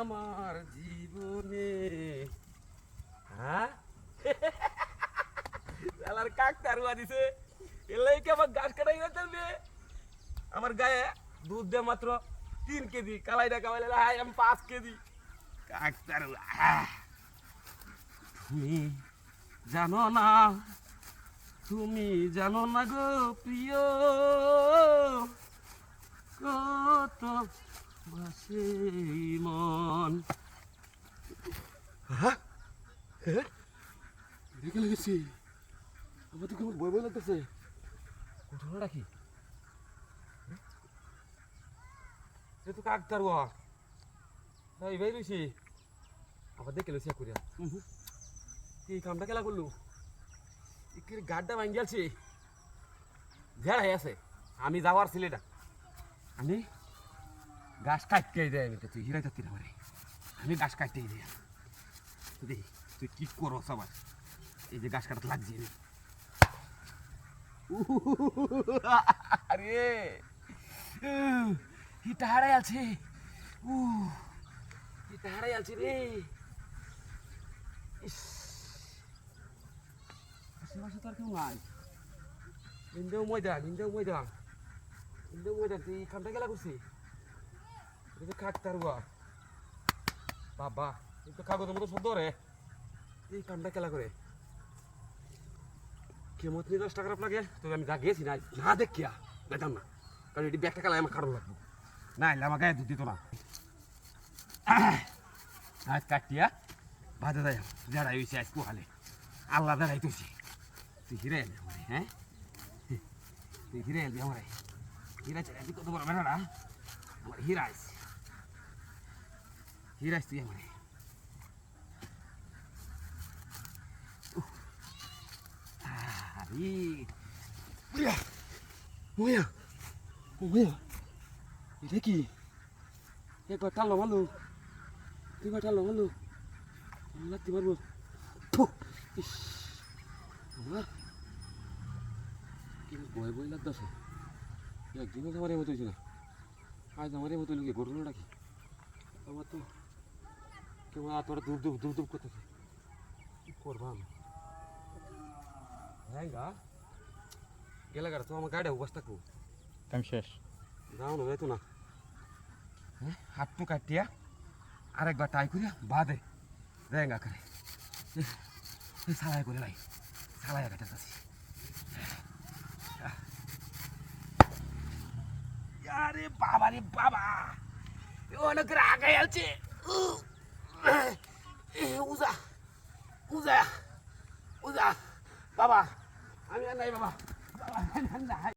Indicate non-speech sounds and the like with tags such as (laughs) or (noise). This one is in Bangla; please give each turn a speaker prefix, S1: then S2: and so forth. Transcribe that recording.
S1: আমার জীবনে। হ্যাঁ? (laughs) কাক তারুয়া দিছে। এলাই আমার গাছ কাটাই না আমার গায়ে দুধ দে মাত্র তিন কেজি কালাইটা কামাইলে হাই আমি পাঁচ কেজি। কাক তারুয়া। তুমি জানো না, তুমি জানো না গো, প্রিয়। কত বাসে মন।
S2: দেখে লেগেছি। আমার তো কেমন বই বই লাগতেছে।
S1: ঘটনাটা কি? সে তো কাক তারুয়া তাই ভাই রয়েছি আবার দেখে লইছি করিয়া। এই কামটা কেলা করলু? গাড্ডা ভাঙি গেছে ঝেড়াই আছে। আমি যাওয়ার ছেলেটা আমি গাছ কাটতে দেয় আমি তুই থাকতি না আমারে আমি গাছ কাটতে দেয় তুই তুই কি করস আবার? এই যে গাছ কাটাতে লাগছে আরে হিটা হারাই আছে উ হিটা হারাই আছে রে। আশেপাশে তো আর কেউ নাই। নিন্দেও ময়দা নিন্দেও ময়দা। ময়দা তুই খামটা গেলা করছি এটা বাবা, এই তো কাগজের মতো শব্দ রে। এই কামটা খেলা করে? দশ তবে আমি যা গেছি না বেতাম না। কারণ এটি ব্যাগটা আমার কারণ লাগবে। না, এলে আমার গায়ে দিত না। আজ কাটিয়া বাধা দেয় যারা হয়েছে আজ আল্লাহ দাঁড়াই তুই হিরে আমার হ্যাঁ? তুই হিরে আমার। হিরা চাই তুই কত বড় বেড়াটা আমার হিরা আছে হিরা তুই আমার আরে
S2: মুয়া মুয়া মুয়া এটা কি একবার টালো মারলো দুইবার টালো মারলো আমার লাগতে পারব আমার কি বয় বই লাগতেছে একদিনও তো আমার এমতো হয়েছে না আজ আমার এমতো ঘটনাটা কি আমার তো কেমন তোরা দুব দুব দুব দুব করতেছে কি করবাম
S1: হ্যাঁ গা গেলে গাড়ি তো আমার গাড়ি অবস্থা খুব
S3: কাম শেষ
S1: যাও না যাইতো না হ্যাঁ হাত টু কাটিয়া আরেকবার টাই করিয়া বাদে রেঙ্গা করে সালাই করে লাই সালাই কাটা যাচ্ছি আরে বাবা রে বাবা অনেক রাগাই আছে উজা উজা উজা বাবা আমি আর নাই বাবা বাবা